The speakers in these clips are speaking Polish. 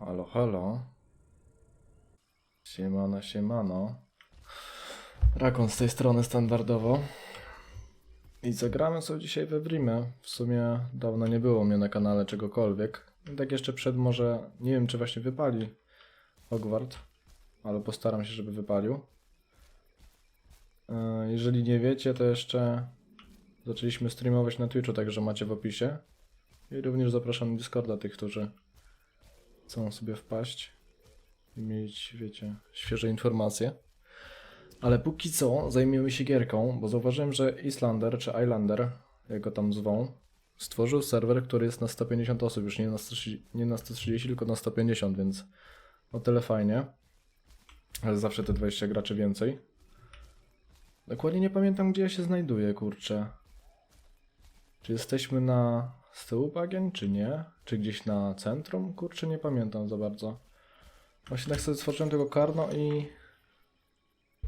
Halo, halo. Siemano, siemano. Rakon z tej strony standardowo. I zagramy sobie dzisiaj we Wrimę. W sumie dawno nie było mnie na kanale czegokolwiek. I tak jeszcze przed może, nie wiem czy właśnie wypali Hogwart, ale postaram się, żeby wypalił. E, Jeżeli nie wiecie, to jeszcze zaczęliśmy streamować na Twitchu, także macie w opisie. I również zapraszam na Discorda tych, którzy chcą sobie wpaść i mieć, wiecie, świeże informacje. Ale póki co zajmiemy się gierką, bo zauważyłem, że Islander czy Islander, jak go tam zwą, stworzył serwer, który jest na 150 osób, już nie na 130, nie na 130 tylko na 150, więc o tyle fajnie. Ale zawsze te 20 graczy więcej. Dokładnie nie pamiętam, gdzie ja się znajduję, kurczę. Czy jesteśmy na z tyłu bagien, czy nie? Czy gdzieś na centrum? Kurczę, nie pamiętam za bardzo. Właśnie tak sobie stworzyłem tego karno i...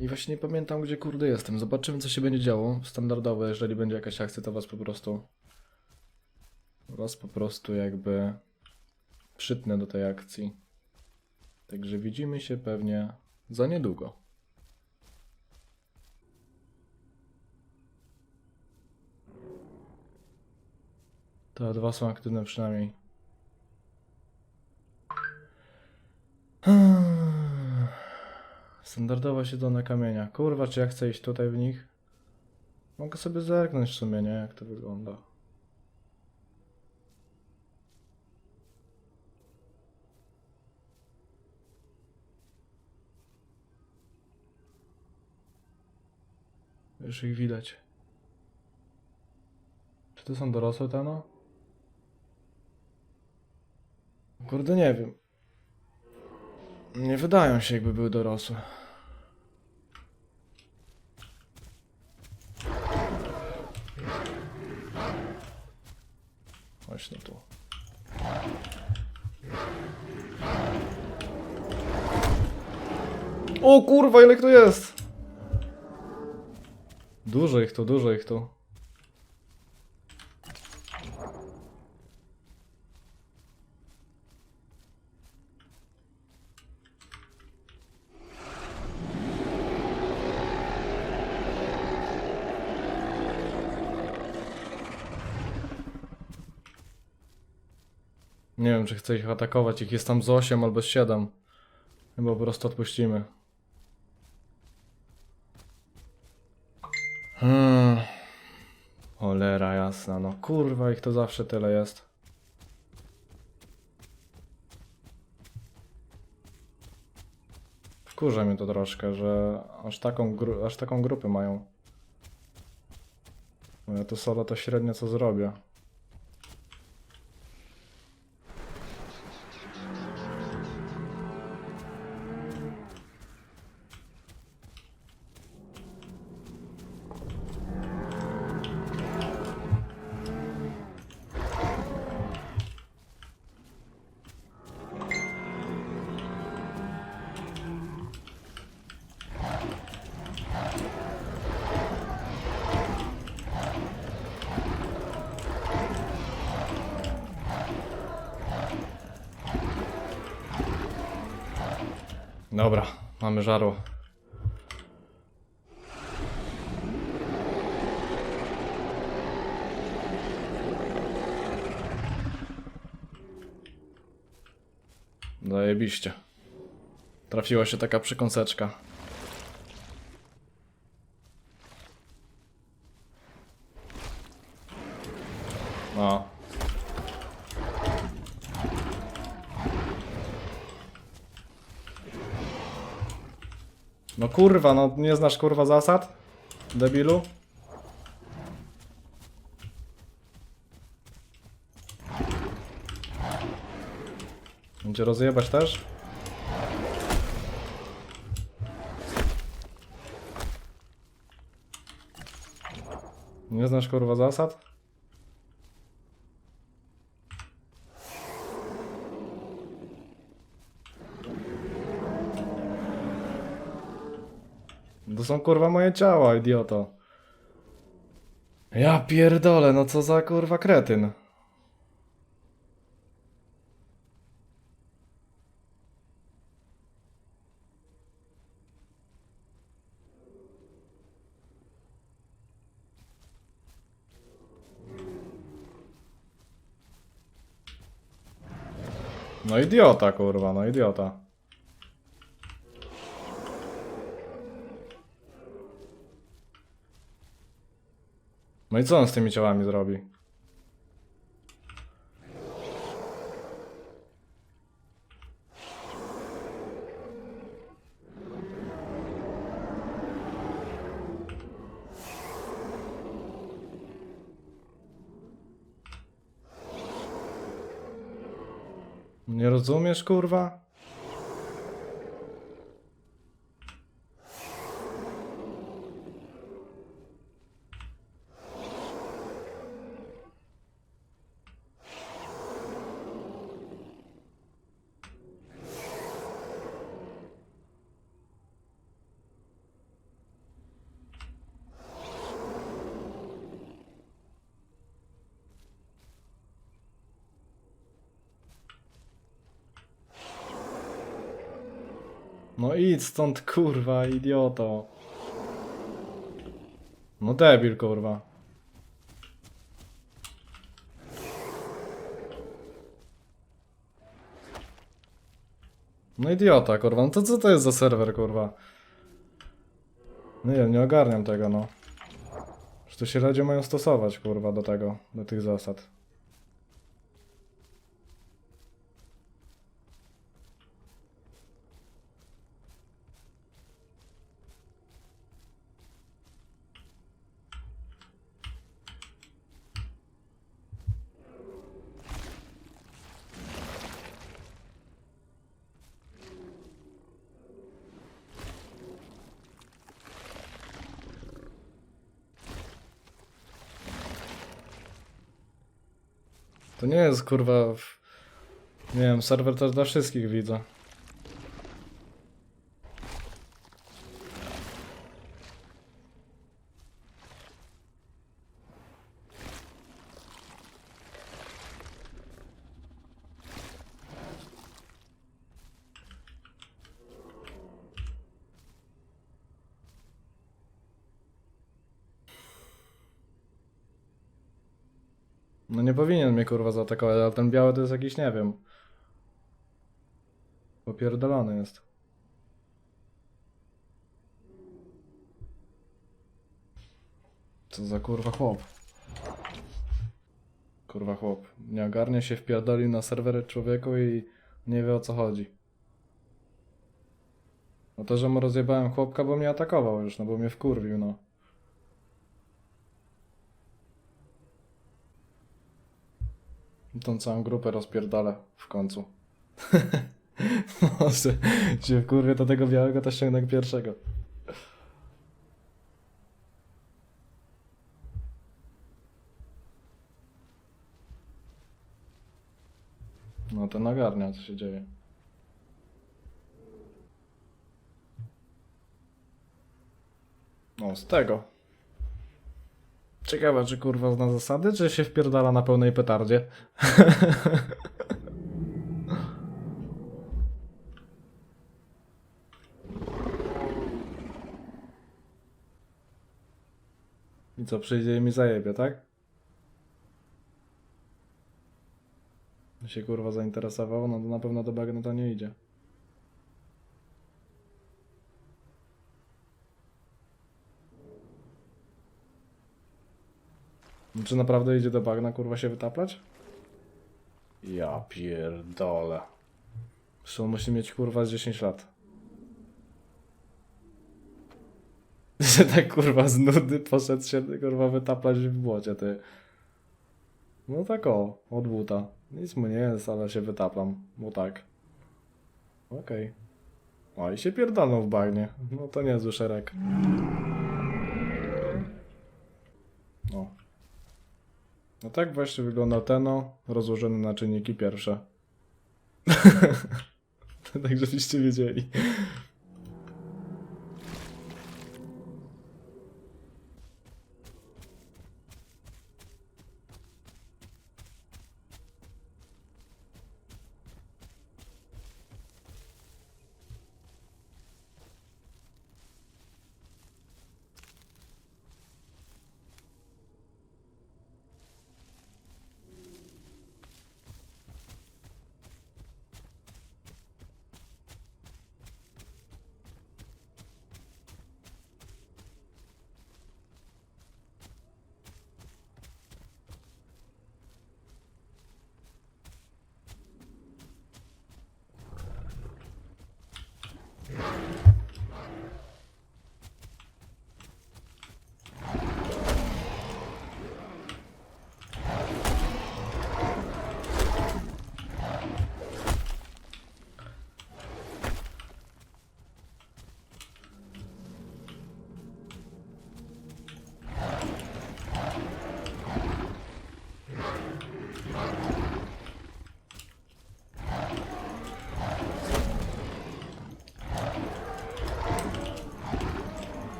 I właśnie nie pamiętam, gdzie kurde jestem. Zobaczymy, co się będzie działo. Standardowo, jeżeli będzie jakaś akcja, to was po prostu... Was po prostu jakby... Przytnę do tej akcji. Także widzimy się pewnie za niedługo. Te dwa są aktywne przynajmniej. Standardowo siedzą na kamieniach. Kurwa, czy ja chcę iść tutaj w nich? Mogę sobie zerknąć w sumie, nie? Jak to wygląda. Już ich widać. Czy to są dorosłe tano? Kurde, nie wiem. Nie wydają się, jakby były dorosłe. Chodź tu. O kurwa, ile ich tu jest! Dużo ich tu, dużo ich tu. Nie wiem, czy chcę ich atakować. Ich jest tam z 8 albo z 7. Chyba po prostu odpuścimy. Hmm. Cholera jasna, no kurwa, ich to zawsze tyle jest. Wkurza mnie to troszkę, że aż taką, aż taką grupę mają. Ja to solo to średnio co zrobię. Dobra, mamy żarło. Zajebiście. Trafiła się taka przykąseczka. No. No kurwa, no nie znasz kurwa zasad? Debilu? Będzie rozjebać też? Nie znasz kurwa zasad? To są kurwa moje ciała, idioto. Ja pierdolę, no co za kurwa kretyn. No idiota, kurwa, no idiota. No i co on z tymi ciałami zrobi? Nie rozumiesz, kurwa? No idź stąd, kurwa, idioto. No debil, kurwa. No idiota, kurwa. No to co to jest za serwer, kurwa? Nie wiem, nie ogarniam tego, no. Że to się ludzie mają stosować, kurwa, do tego, do tych zasad. To nie jest, kurwa, w... nie wiem, serwer też dla wszystkich widzę. No nie powinien mnie kurwa zaatakować, ale ten biały to jest jakiś, nie wiem. Popierdolony jest. Co za kurwa chłop. Kurwa chłop. Nie ogarnia się, wpierdolił na serwery człowieku i nie wie o co chodzi. No to, że mu rozjebałem chłopka, bo mnie atakował już, no bo mnie wkurwił, no. Tą całą grupę rozpierdolę w końcu. Może się wkurwię do tego białego, to ściągnę pierwszego. No to nagarnia, co się dzieje. No, z tego. Ciekawe, czy kurwa zna zasady, czy się wpierdala na pełnej petardzie. I co, przyjdzie mi zajebie, tak? się kurwa zainteresował, no to na pewno do bagna to nie idzie. Czy naprawdę idzie do bagna kurwa się wytaplać? Ja pierdolę. Że on musi mieć kurwa z 10 lat. Że tak kurwa z nudy poszedł się kurwa wytaplać w błocie, ty. No tak o, od buta. Nic mu nie jest, ale się wytaplam, bo tak. Okej. O i się pierdolną w bagnie. No to niezły szereg. No. No tak właśnie wygląda Teno, rozłożony na czynniki pierwsze. tak żebyście wiedzieli.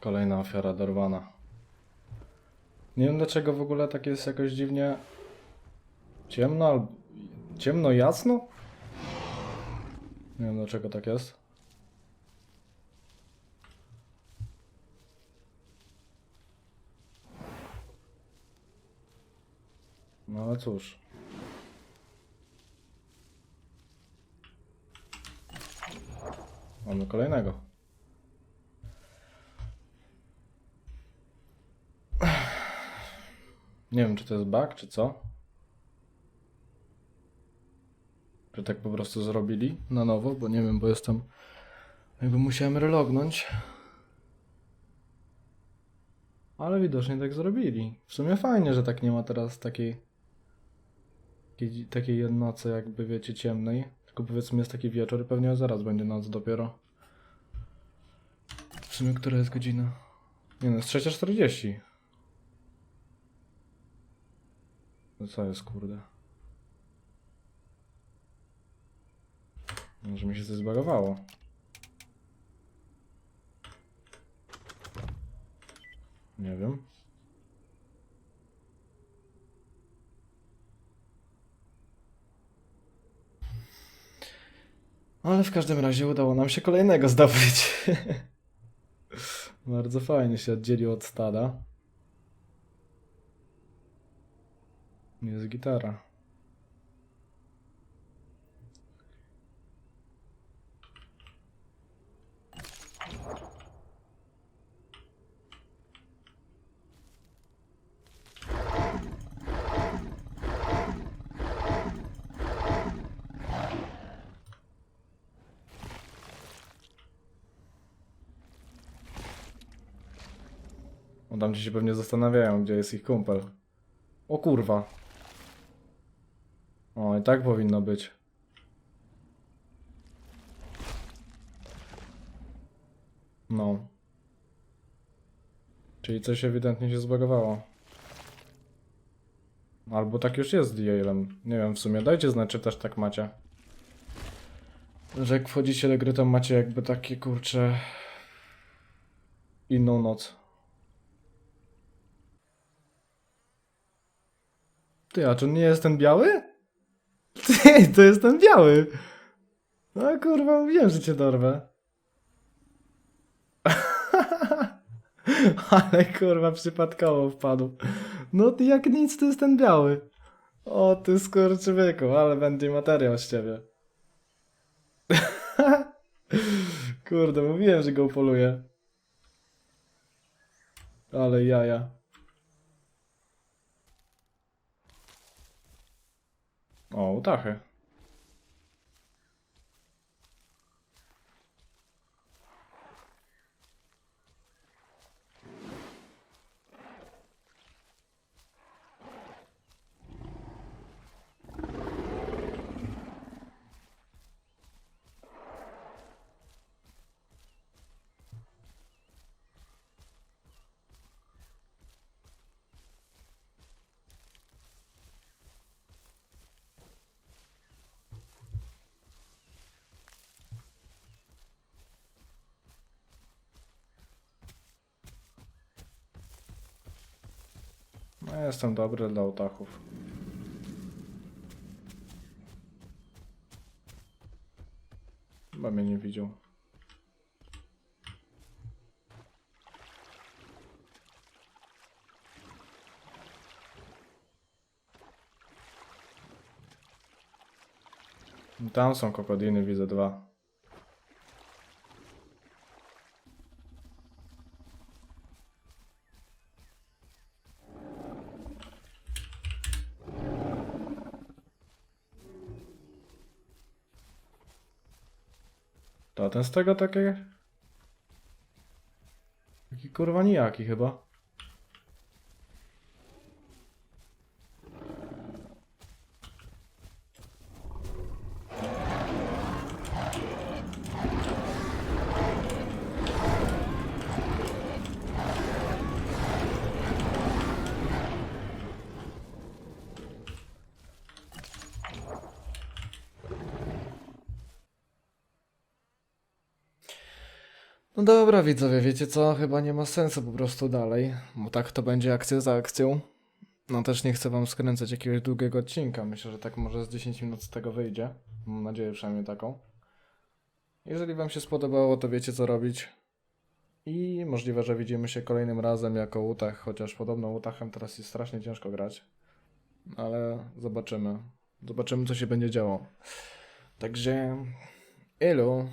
Kolejna ofiara dorwana. Nie wiem dlaczego w ogóle tak jest jakoś dziwnie ciemno albo ciemno jasno? Nie wiem dlaczego tak jest. No ale cóż. Mamy kolejnego. Nie wiem, czy to jest bug, czy co? Czy tak po prostu zrobili na nowo, bo nie wiem, bo jestem. Jakby musiałem relognąć. Ale widocznie tak zrobili. W sumie fajnie, że tak nie ma teraz takiej. Takiej, jednocy, jakby wiecie, ciemnej. Tylko powiedzmy jest taki wieczór pewnie zaraz będzie noc dopiero. W sumie, która jest godzina? Nie no, jest 3.40. No co jest, kurde? Może mi się coś zbagowało. Nie wiem. Ale w każdym razie udało nam się kolejnego zdobyć. Bardzo fajnie się oddzielił od stada. Jest gitara. Tam ci się pewnie zastanawiają, gdzie jest ich kumpel. O kurwa. Tak powinno być. No. Czyli coś ewidentnie się zbagowało. Albo tak już jest z Yale'em. Nie wiem, w sumie dajcie znać, czy też tak macie. Że jak wchodzicie do gry, to macie jakby takie, kurcze... Inną noc. Ty, a czy nie jest ten biały? Ty, to jest ten biały. No kurwa, wiem, że cię dorwę. Ale kurwa, przypadkowo wpadł. No ty jak nic, to jest ten biały. O ty skurczybyku, ale będzie materiał z ciebie. Kurde, mówiłem, że go upoluję. Ale jaja. O, utachy. Jestem dobry dla utachów. Chyba mnie nie widział. Tam są krokodiny, widzę dwa. To ten z tego takie... Taki kurwa nijaki chyba. No dobra, widzowie, wiecie co? Chyba nie ma sensu po prostu dalej, bo tak to będzie akcja za akcją. No też nie chcę wam skręcać jakiegoś długiego odcinka. Myślę, że tak może z 10 minut z tego wyjdzie. Mam nadzieję przynajmniej taką. Jeżeli wam się spodobało, to wiecie co robić. I możliwe, że widzimy się kolejnym razem jako Utah, chociaż podobno Utachem teraz jest strasznie ciężko grać. Ale zobaczymy. Zobaczymy, co się będzie działo. Także, ilu.